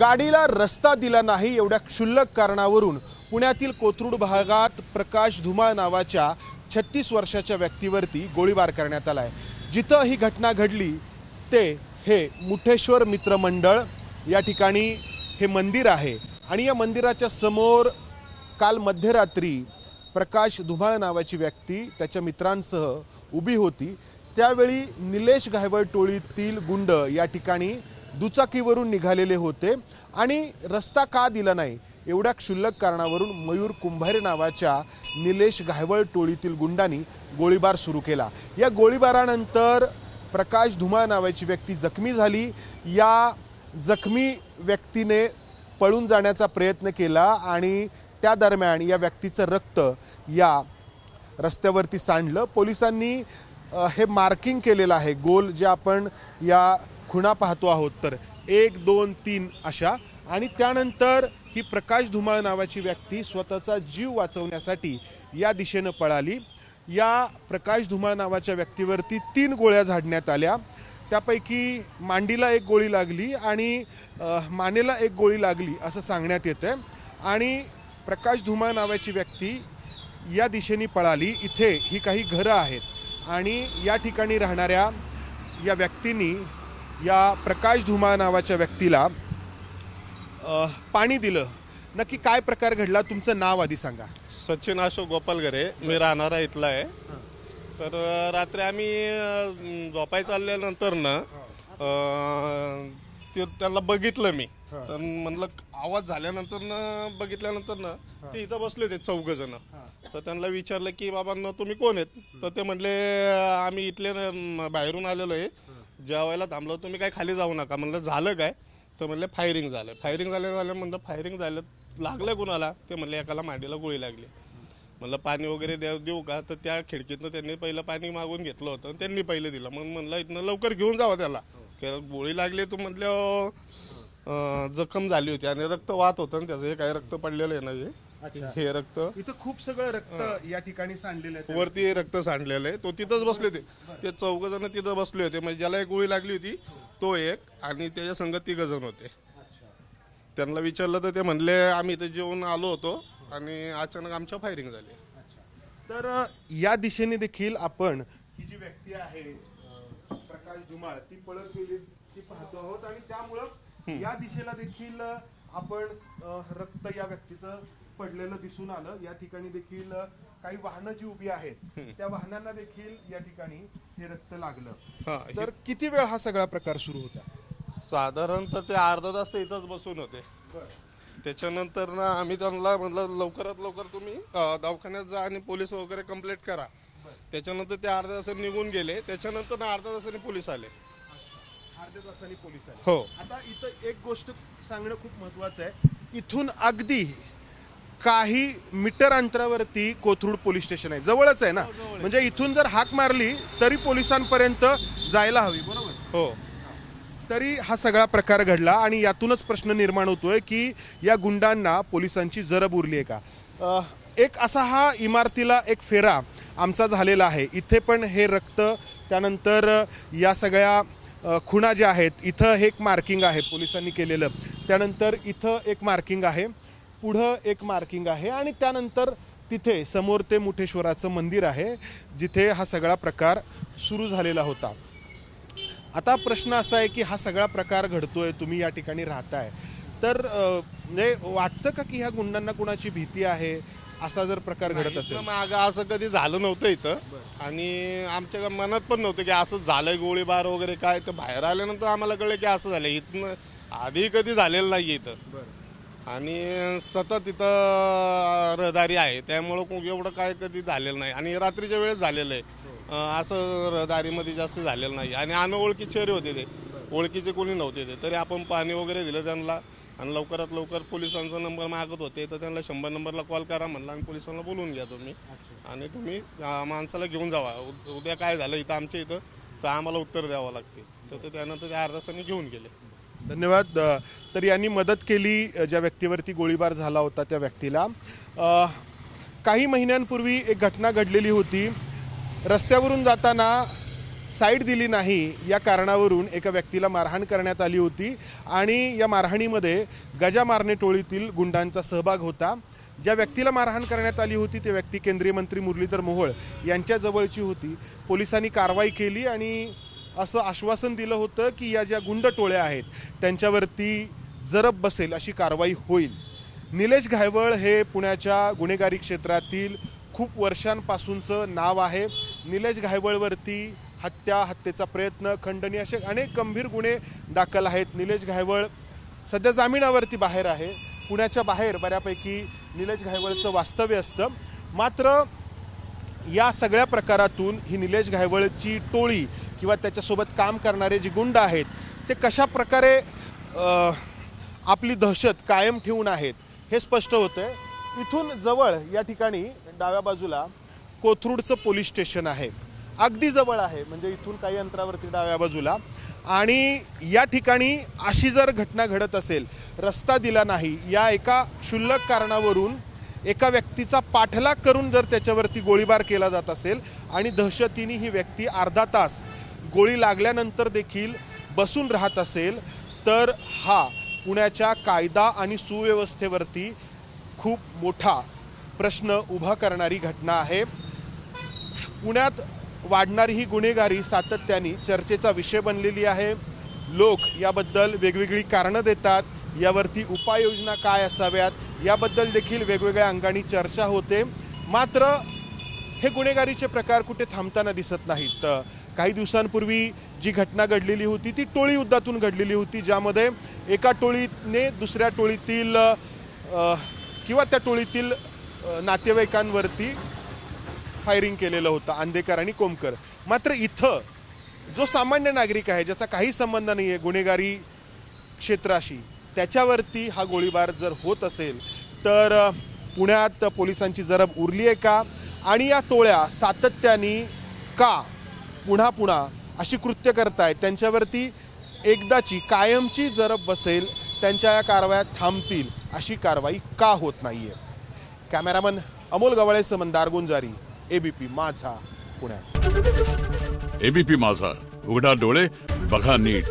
गाडीला रस्ता दिला नाही एवढ्या क्षुल्लक कारणावरून पुण्यातील कोथरूड भागात प्रकाश धुमाळ नावाच्या छत्तीस वर्षाच्या व्यक्तीवरती गोळीबार करण्यात आला आहे जिथं ही घटना घडली ते हे मुठेश्वर मित्रमंडळ या ठिकाणी हे मंदिर आहे. आणि या मंदिराच्या समोर काल मध्यरात्री प्रकाश धुमाळ नावाची व्यक्ती त्याच्या मित्रांसह उभी होती. त्यावेळी निलेश घायवळ टोळीतील गुंड या ठिकाणी दुचाकीवरून निघालेले होते आणि रस्ता का दिला नाही एवढ्या क्षुल्लक कारणावरून मयूर कुंभारे नावाच्या निलेश घायवळ टोळीतील गुंडांनी गोळीबार सुरू केला. या गोळीबारानंतर प्रकाश धुमाळ नावाची व्यक्ती जखमी झाली. या जखमी व्यक्तीने पळून जाण्याचा प्रयत्न केला आणि त्या दरम्यान या व्यक्तीचं रक्त या रस्त्यावरती सांडलं. पोलिसांनी हे मार्किंग केलेलं आहे गोल जे आपण या खुणा पाहतो आहोत तर एक दोन तीन अशा. आणि त्यानंतर ही प्रकाश धुमाळ नावाची व्यक्ती स्वतःचा जीव वाचवण्यासाठी या दिशेनं पळाली. या प्रकाश धुमाळ नावाच्या व्यक्तीवरती तीन गोळ्या झाडण्यात आल्या. त्यापैकी मांडीला एक गोळी लागली आणि मानेला एक गोळी लागली असं सांगण्यात येतं आणि प्रकाश धुमाळ नावाची व्यक्ती या दिशेने पळाली. इथे ही काही घरं आहेत. आणि या ठिकाणी राहणाऱ्या या व्यक्तींनी या प्रकाश धुमा नावाच्या व्यक्तीला पाणी दिलं. नक्की काय प्रकार घडला? तुमचं नाव आधी सांगा. सचिन अशोक गोपालघरे मी राहणारा इथला आहे. तर रात्री आम्ही झोपाय चालल्यानंतर ना ते त्यांना बघितलं मी. तर म्हणलं आवाज झाल्यानंतर ना बघितल्यानंतर ना ते इथं बसले होते चौघ जण. तर त्यांना विचारलं की बाबांना तुम्ही कोण आहेत? तर ते म्हणले आम्ही इथले न- बाहेरून आलेलो आहे. जेवायला थांबलो तुम्ही काय खाली जाऊ नका. म्हणलं झालं काय? तर म्हणले फायरिंग झालं. फायरिंग झालं झालं म्हणलं फायरिंग झालं. लागलं कुणाला? ते म्हणले एकाला मांडीला गोळी लागली. म्हणलं पाणी वगैरे देऊ देऊ का? तर त्या खिडकीतनं त्यांनी पहिलं पाणी मागून घेतलं होतं आणि त्यांनी पहिलं दिलं. मग म्हणलं इथनं लवकर घेऊन जावं त्याला. त्याला गोळी लागली तर म्हटलं जखम झाली होती आणि रक्त वाहत होतं त्याचं हे काय रक्त पडलेलं आहे ना हे. हे रक्त. इथं खूप सगळं रक्त या ठिकाणी सांडलेलं आहे. वरती रक्त सांडलेलं आहे. तो तिथंच बसले होते. ते चौघ जण तिथं बसले होते. म्हणजे ज्याला एक गोळी लागली होती तो एक आणि त्याच्या संगत तिघ जण होते. त्यांना विचारलं तर ते म्हणले आम्ही इथे जेवून आलो होतो आणि अचानक आमच्या फायरिंग झाली. तर अ, या दिशेने देखील आपण ही जी व्यक्ती आहे अ, प्रकाश धुमाळ ती पळत गेली ती पाहतो आहोत आणि त्यामुळं या दिशेला देखील आपण रक्त या व्यक्तीचं पडलेलं दिसून आलं. या ठिकाणी देखील काही वाहनं जी उभी आहेत त्या वाहनांना देखील या ठिकाणी हे रक्त लागलं. तर किती वेळ हा सगळा प्रकार सुरू होता? साधारणतः ते अर्धा तास इथंच बसून होते. त्याच्यानंतर ना आम्ही त्यांना म्हटलं लवकरात लवकर तुम्ही दवाखान्यात जा आणि पोलीस वगैरे कंप्लेंट करा. त्याच्यानंतर ते अर्ध्या तासाने निघून गेले. त्याच्यानंतर ना अर्ध्या तासाने पोलीस आले. अर्ध्या तासांनी पोलीस आले. हो. आता इथं एक गोष्ट सांगणं खूप महत्वाचं आहे. इथून अगदी काही मीटर अंतरावरती कोथरूड पोलीस स्टेशन आहे. जवळच आहे ना? म्हणजे इथून जर हाक मारली तरी पोलिसांपर्यंत जायला हवी बरोबर? हो. तरी हा सगळा प्रकार घडला आणि यातूनच प्रश्न निर्माण होतोय की या गुंडांना पोलिसांची जरब उरली आहे का? अ, एक असा हा इमारतीला एक फेरा आमचा झालेला आहे. इथे पण हे रक्त त्यानंतर या सगळ्या खुणा ज्या आहेत इथं हे एक मार्किंग आहे पोलिसांनी केलेलं. त्यानंतर इथं एक मार्किंग आहे पुढं एक मार्किंग आहे आणि त्यानंतर तिथे समोर ते मुठेश्वराचं मंदिर आहे जिथे हा सगळा प्रकार सुरू झालेला होता. आता प्रश्न असा आहे की हा सगळा प्रकार घडतोय तुम्ही या ठिकाणी राहताय. तर म्हणजे वाटतं का की ह्या गुंडांना कुणाची भीती आहे? असा जर प्रकार घडत असेल. माग असं कधी झालं नव्हतं इथं. आणि आमच्या मनात पण नव्हतं की असं झालंय गोळीबार वगैरे काय तर बाहेर आल्यानंतर आम्हाला कळलं की असं झालं इथनं आधी कधी झालेलं नाही इथं. आणि सतत इथं रहदारी आहे. त्यामुळं एवढं काय कधी झालेलं नाही. आणि रात्रीच्या वेळेस झालेलं आहे. अं, असं रहदारीमध्ये जास्त झालेलं नाही. आणि अनओळखी चेहरे होते ते. ओळखीचे कोणी नव्हते ते. तरी आपण पाणी वगैरे दिलं त्यांना. आणि लवकरात लवकर पोलिसांचा नंबर मागत होते तर त्यांना शंभर नंबरला कॉल करा म्हणलं आणि पोलिसांना बोलवून घ्या तुम्ही. आणि तुम्ही अं, माणसाला घेऊन जावा. उद्या काय झालं इथं आमच्या इथं तर आम्हाला उत्तर द्यावं लागते. तर ते त्यानंतर त्या अर्धा तासाने घेऊन गेले. धन्यवाद. अ, तर यांनी मदत केली अ, ज्या व्यक्तीवरती गोळीबार झाला होता त्या व्यक्तीला. अ, काही महिन्यांपूर्वी एक घटना घडलेली होती. रस्त्यावरून जाताना साईड दिली नाही या कारणावरून एका व्यक्तीला मारहाण करण्यात आली होती आणि या मारहाणीमध्ये गजा मारणे टोळीतील गुंडांचा सहभाग होता. ज्या व्यक्तीला मारहाण करण्यात आली होती ती व्यक्ती केंद्रीय मंत्री मुरलीधर मोहोळ यांच्या जवळची होती. पोलिसांनी कारवाई केली आणि असं आश्वासन दिलं होतं की या ज्या गुंड टोळ्या आहेत त्यांच्यावरती जरब बसेल अशी कारवाई होईल. निलेश घायवळ हे पुण्याच्या गुन्हेगारी क्षेत्रातील खूप वर्षांपासूनचं नाव आहे. निलेश घायवळवरती हत्या हत्येचा प्रयत्न खंडणी असे अनेक गंभीर गुन्हे दाखल आहेत. निलेश घायवळ सध्या जामिनावरती बाहेर आहे. पुण्याच्या बाहेर बऱ्यापैकी निलेश घायवळचं वास्तव्य असतं. मात्र या सगळ्या प्रकारातून ही निलेश घायवळची टोळी किंवा त्याच्यासोबत काम करणारे जे गुंड आहेत ते कशा प्रकारे आपली दहशत कायम ठेवून आहेत हे स्पष्ट होतं आहे इथून जवळ या ठिकाणी डाव्या बाजूला कोथरूडचं पोलीस स्टेशन आहे. अगदी जवळ आहे म्हणजे इथून काही अंतरावरती डाव्या बाजूला. आणि या ठिकाणी अशी जर घटना घडत असेल रस्ता दिला नाही या एका क्षुल्लक कारणावरून एका व्यक्तीचा पाठलाग करून जर त्याच्यावरती गोळीबार केला जात असेल आणि दहशतीने ही व्यक्ती अर्धा तास गोळी लागल्यानंतर देखील बसून राहत असेल तर हा पुण्याच्या कायदा आणि सुव्यवस्थेवरती खूप मोठा प्रश्न उभा करणारी घटना आहे. पुण्यात वाढणारी ही गुन्हेगारी सातत्याने चर्चेचा विषय बनलेली आहे. लोक याबद्दल वेगवेगळी कारणं देतात. यावरती उपाययोजना काय असाव्यात? याबद्दल देखील वेगवेगळ्या अंगाने चर्चा होते. मात्र हे गुन्हेगारीचे प्रकार कुठे थांबताना दिसत नाहीत. तर काही दिवसांपूर्वी जी घटना घडलेली होती ती टोळी युद्धातून घडलेली होती ज्यामध्ये एका टोळीने दुसऱ्या टोळीतील किंवा त्या टोळीतील नातेवाईकांवरती फायरिंग केलेलं होतं आंदेकर आणि कोमकर. मात्र इथं जो सामान्य नागरिक आहे ज्याचा काही संबंध नाही आहे गुन्हेगारी क्षेत्राशी त्याच्यावरती हा गोळीबार जर होत असेल तर पुण्यात पोलिसांची जरब उरली आहे का? आणि या टोळ्या सातत्याने का पुन्हा पुन्हा अशी कृत्य करतायत? त्यांच्यावरती एकदाची कायमची जरब बसेल त्यांच्या या कारवाया थांबतील अशी कारवाई का होत नाही आहे कॅमेरामन अमोल गवाळेसह मंदार गुंजारी. एबीपी माझा पुण्यात. एबीपी माझा. उघडा डोळे बघा नीट.